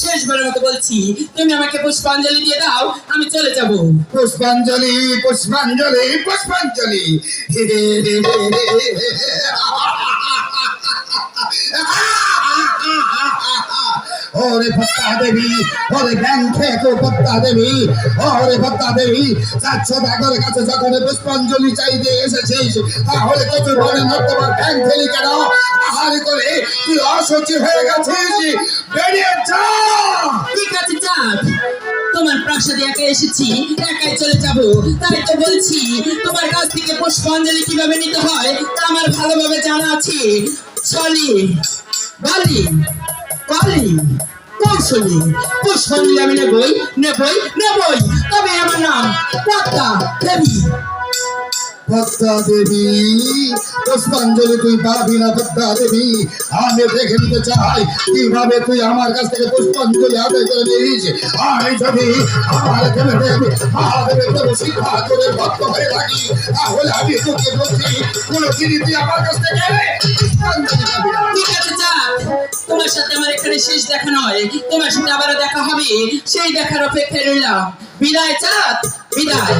শেষবারের মতো বলছি তুমি আমাকে পুষ্পাঞ্জলি দিয়ে দাও আমি চলে যাব পুষ্পাঞ্জলি পুষ্পাঞ্জলি পুষ্পাঞ্জলি ওরে ভত্তা দেবী, ওরে জ্ঞান খেতো ভত্তা দেবী, ওরে ভত্তা দেবী, চারশো ঠাকুরের কাছে যখন পুষ্পাঞ্জলি চাইতে এসেছিস, তাহলে কিছু মনে না তোমার জ্ঞান খেলি কেন? আহার করে তুই অসুচি হয়ে গেছিস। বেরিয়ে যা! ঠিক আছে তোমার প্রাসাদে একা এসেছি, একাই চলে যাব। তাই তো বলছি, তোমার কাছ থেকে পুষ্পাঞ্জলি কীভাবে নিতে হয়, তা আমার ভালোভাবে জানা আছে। চলি বালি বালি কৌশলী পুষ্পাঞ্জলি আমি নেবই নেবই নেবই। তবে আমার নাম পদ্মা দেবী। পুষ্পাঞ্জলি তুই পাবি না দেবী। আমি দেখে চাই, কীভাবে তুই আমার কাছ থেকে পুষ্পাঞ্জলি আদায় আমি পাবি তোমার সাথে আমার এখানে শেষ দেখা নয়। তোমার সাথে আবারও দেখা হবে। সেই দেখার অপেক্ষায় রইলাম। বিদায়, চাঁদ। বিদায়।